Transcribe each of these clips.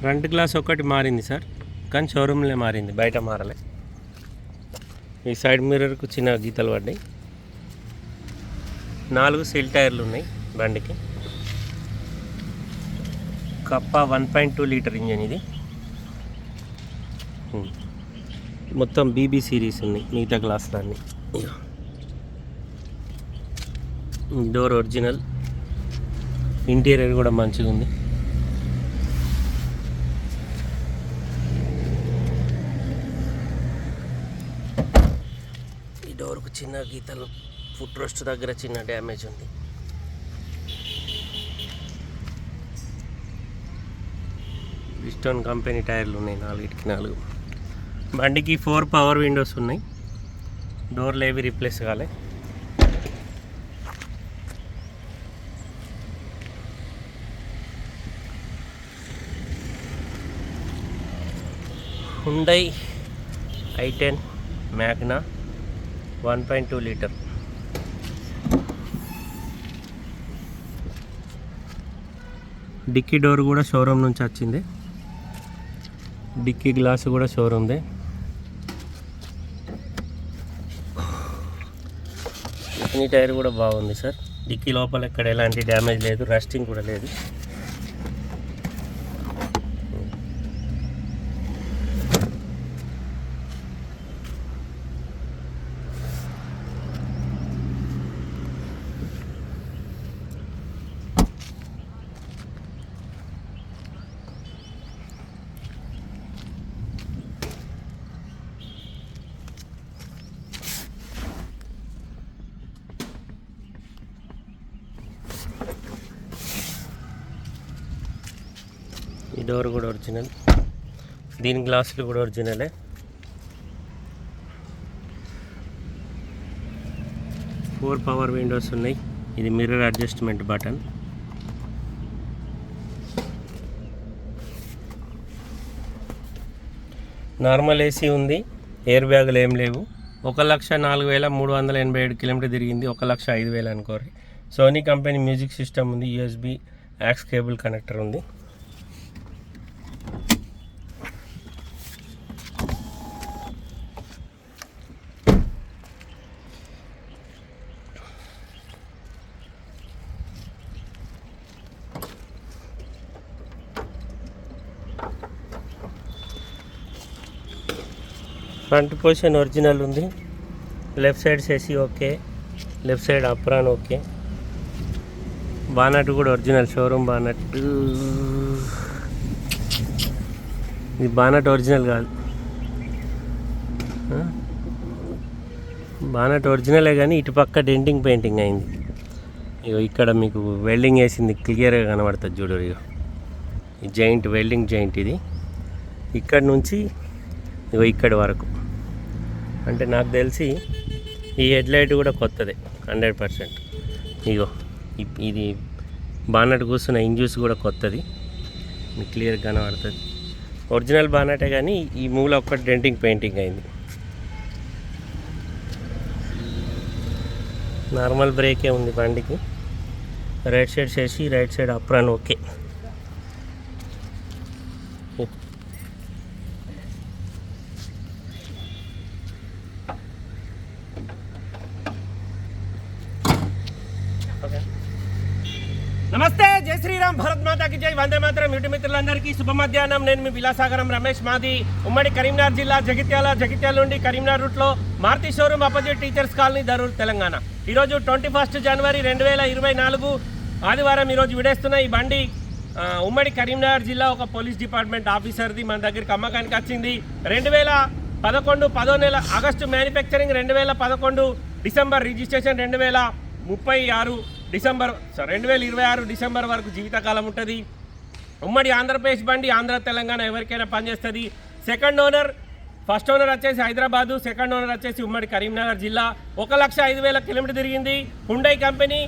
Front glass ఒకటి మారింది sir కానీ షోరూంలో మారింది బయట మారలే. ఈ సైడ్ మిర్రర్కు చిన్న గీతలు పడ్డాయి. నాలుగు సీల్ టైర్లు ఉన్నాయి బండికి. కప్ప one point two litre engine ఇది. మొత్తం బీబీ సిరీస్ ఉన్నాయి మిగతా గ్లాస్ దాన్ని డోర్ ఒరిజినల్. ఇంటీరియర్ కూడా మంచిగా ఉంది ఈ డోర్కు చిన్న గీతలు ఫుట్ రోస్ట్ దగ్గర చిన్న డ్యామేజ్ ఉంది. విస్టోన్ కంపెనీ టైర్లు ఉన్నాయి నాలుగిటికి నాలుగు. బండికి ఫోర్ పవర్ విండోస్ ఉన్నాయి. డోర్లు ఏవి రీప్లేస్ కాలే. Hyundai i ten Magna one point two litre. Dickey door కూడా షోరూమ్ నుంచి వచ్చింది. డిక్కీ గ్లాస్ కూడా షోరూమ్దే. డిక్కీ టైర్ కూడా బాగుంది సార్. డిక్కీ లోపల ఎక్కడ ఎలాంటి డ్యామేజ్ లేదు రస్టింగ్ కూడా లేదు. డోర్ కూడా ఒరిజినల్. దీని గ్లాసులు కూడా ఒరిజినలే. ఫోర్ పవర్ విండోస్ ఉన్నాయి. ఇది mirror adjustment button. Normal AC ఉంది. ఎయిర్ బ్యాగులు ఏం లేవు. ఒక లక్ష నాలుగు వేల మూడు వందల ఎనభై ఏడు కిలోమీటర్ తిరిగింది. ఒక లక్ష ఐదు వేలు అనుకోరు సోనీ కంపెనీ మ్యూజిక్ సిస్టమ్ ఉంది. యూఎస్బి యాక్స్ కేబుల్ కనెక్టర్ ఉంది. ఫ్రంట్ పొజిషన్ ఒరిజినల్ ఉంది. Left side సెసి okay. Left side apron okay. Bonnet కూడా ఒరిజినల్ షోరూమ్ బానట్ ఇది బానట్ ఒరిజినల్ కాదు. బానట్ ఒరిజినలే కానీ ఇటు పక్క డెంటింగ్ పెయింటింగ్ అయింది. ఇగో ఇక్కడ మీకు వెల్డింగ్ వేసింది క్లియర్గా కనబడుతుంది చూడరు ఇగో. ఈ జాయింట్ వెల్డింగ్ జాయింట్ ఇది. ఇక్కడ నుంచి ఇగో ఇక్కడి వరకు. అంటే నాకు తెలిసి ఈ హెడ్లైట్ కూడా కొత్తదే హండ్రెడ్ పర్సెంట్. ఇగో ఇది బానట్ కూర్చున్న ఇంజూస్ కూడా కొత్తది. మీకు క్లియర్గా కనబడుతుంది. ఒరిజినల్ బానటే కానీ ఈ మూల ఒక్కటి డెంటింగ్ పెయింటింగ్ అయింది. నార్మల్ బ్రేకే ఉంది బండికి. రైట్ సైడ్ చేసి రైట్ సైడ్ అప్రాన్ ఓకే. నమస్తే జై శ్రీరామ్ భరత్ మాతాకి జై. వందే మాత్రం యూటి మిత్రులందరికీ శుభ మధ్యాహ్నం. నేను మీ విలాసాగరం రమేష్ మాది. ఉమ్మడి కరీంనగర్ జిల్లా జగిత్యాల జగిత్యాల నుండి కరీంనగర్ రూట్లో Maruti showroom opposite teachers colony Darur Telangana. ఈరోజు ట్వంటీ ఫస్ట్ జనవరి రెండు వేల ఇరవై నాలుగు ఆదివారం ఈరోజు విడేస్తున్న ఈ బండి ఉమ్మడి కరీంనగర్ జిల్లా ఒక పోలీస్ డిపార్ట్మెంట్ ఆఫీసర్ది మన దగ్గరికి అమ్మకానికి వచ్చింది. రెండు వేల పదకొండు పదో నెల ఆగస్టు మ్యానుఫ్యాక్చరింగ్ రెండు వేల పదకొండు డిసెంబర్ రిజిస్ట్రేషన్ రెండు వేల ముప్పై ఆరు డిసెంబర్ రెండు వేల ఇరవై ఆరు డిసెంబర్ వరకు జీవితకాలం ఉంటుంది. ఉమ్మడి ఆంధ్రప్రదేశ్ బండి ఆంధ్ర తెలంగాణ ఎవరికైనా పనిచేస్తుంది. సెకండ్ ఓనర్ ఫస్ట్ ఓనర్ వచ్చేసి హైదరాబాదు సెకండ్ ఓనర్ వచ్చేసి ఉమ్మడి కరీంనగర్ జిల్లా. ఒక లక్ష ఐదు వేల కిలోమీటర్ తిరిగింది. Hyundai company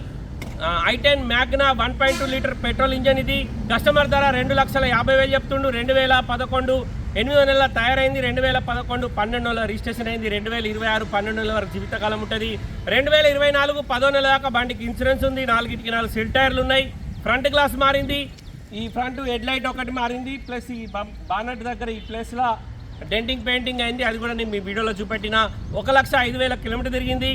i ten Magna one point two litre petrol engine ఇది. కస్టమర్ ధర రెండు లక్షల యాభై వేలు చెప్తుండు. రెండు వేల పదకొండు ఎనిమిదో నెలల తయారైంది రెండు వేల పదకొండు పన్నెండులో రిజిస్ట్రేషన్ అయింది రెండు వేల ఇరవై ఆరు పన్నెండు నెలల వరకు జీవితకాలం ఉంటుంది. రెండు వేల ఇరవై నాలుగు పదో నెల దాకా బండికి ఇన్సూరెన్స్ ఉంది నాలుగిటికి నాలుగు సెల్ టైర్లు ఉన్నాయి. ఫ్రంట్ గ్లాస్ మారింది ఈ ఫ్రంట్ హెడ్ లైట్ ఒకటి మారింది ప్లస్ ఈ బానట్ దగ్గర ఈ ప్లేస్లో డెంటింగ్ పెయింటింగ్ అయింది. అది కూడా నేను మీ వీడియోలో చూపెట్టిన. ఒక లక్ష ఐదు వేల కిలోమీటర్ తిరిగింది.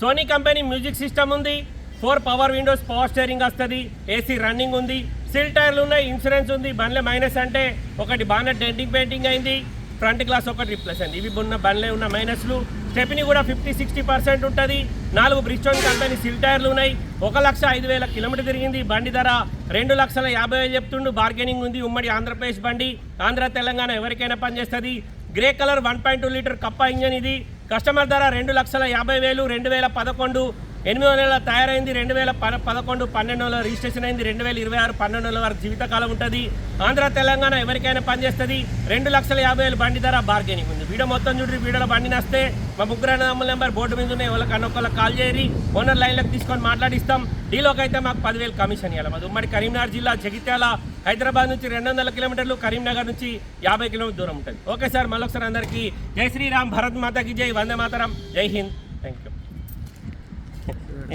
సోనీ కంపెనీ మ్యూజిక్ సిస్టమ్ ఉంది. Four power windows power steering వస్తుంది. ఏసీ రన్నింగ్ ఉంది. సిల్ టైర్లు ఉన్నాయి ఇన్సూరెన్స్ ఉంది బండ్లే మైనస్ అంటే ఒకటి బాగా డెంటింగ్ పెయింటింగ్ అయింది ఫ్రంట్ గ్లాస్ ఒకటి రిప్లేస్ అయింది. ఇవి ఉన్న బండ్లే ఉన్న మైనస్లు. స్టెప్ని కూడా ఫిఫ్టీ సిక్స్టీ పర్సెంట్ ఉంటుంది. నాలుగు బ్రిస్టోన్ కంపెనీ సిల్ టైర్లు ఉన్నాయి. ఒక లక్ష ఐదు వేల కిలోమీటర్ తిరిగింది. బండి ధర రెండు లక్షల యాభై వేలు చెప్తుండు. బార్గెనింగ్ ఉంది. ఉమ్మడి ఆంధ్రప్రదేశ్ బండి. ఆంధ్ర తెలంగాణ ఎవరికైనా పనిచేస్తుంది. Grey colour one point two litre కప్ప ఇంజన్ ఇది. కస్టమర్ ధర రెండు లక్షల యాభై వేలు రెండు వేల పదకొండు. ఎనిమిది వందల తయారైంది. రెండు వేల పద పదకొండు పన్నెండు రిజిస్ట్రేషన్ అయింది. రెండు వేల ఇరవై ఆరు పన్నెండు వరకు జీవితకాలం ఉంటుంది. ఆంధ్ర తెలంగాణ ఎవరికైనా పనిచేస్తుంది. రెండు లక్షల యాభై వేలు బండి ధర బార్గెనింగ్ ఉంది. వీడియో మొత్తం చూడండి. వీడియోలో బండి నస్తే. మా ముగ్గురు అన్నదమ్ముల నెంబర్ బోర్డు మీద ఉన్నాయి. ఎవరికి అన్నొక్కళ్ళకి కాల్ చేయరి ఓనర్ లైన్లకు తీసుకొని మాట్లాడిస్తాం. డీలోకి అయితే మాకు పదివేలు కమిషన్ ఇవ్వాలి మాది ఉమ్మడి కరీంనగర్ జిల్లా జగిత్యాల. హైదరాబాద్ నుంచి రెండు వందల కిలోమీటర్లు కరీంనగర్ నుంచి యాభై కిలోమీటర్ దూరం ఉంటుంది. ఓకే సార్ మళ్ళొకసారి అందరికీ జై శ్రీరామ్. భరత్ మాతకి జై. వందే మాతరం. జై హింద్.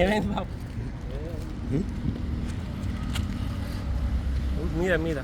ఏమైంది బాబు మీద మీద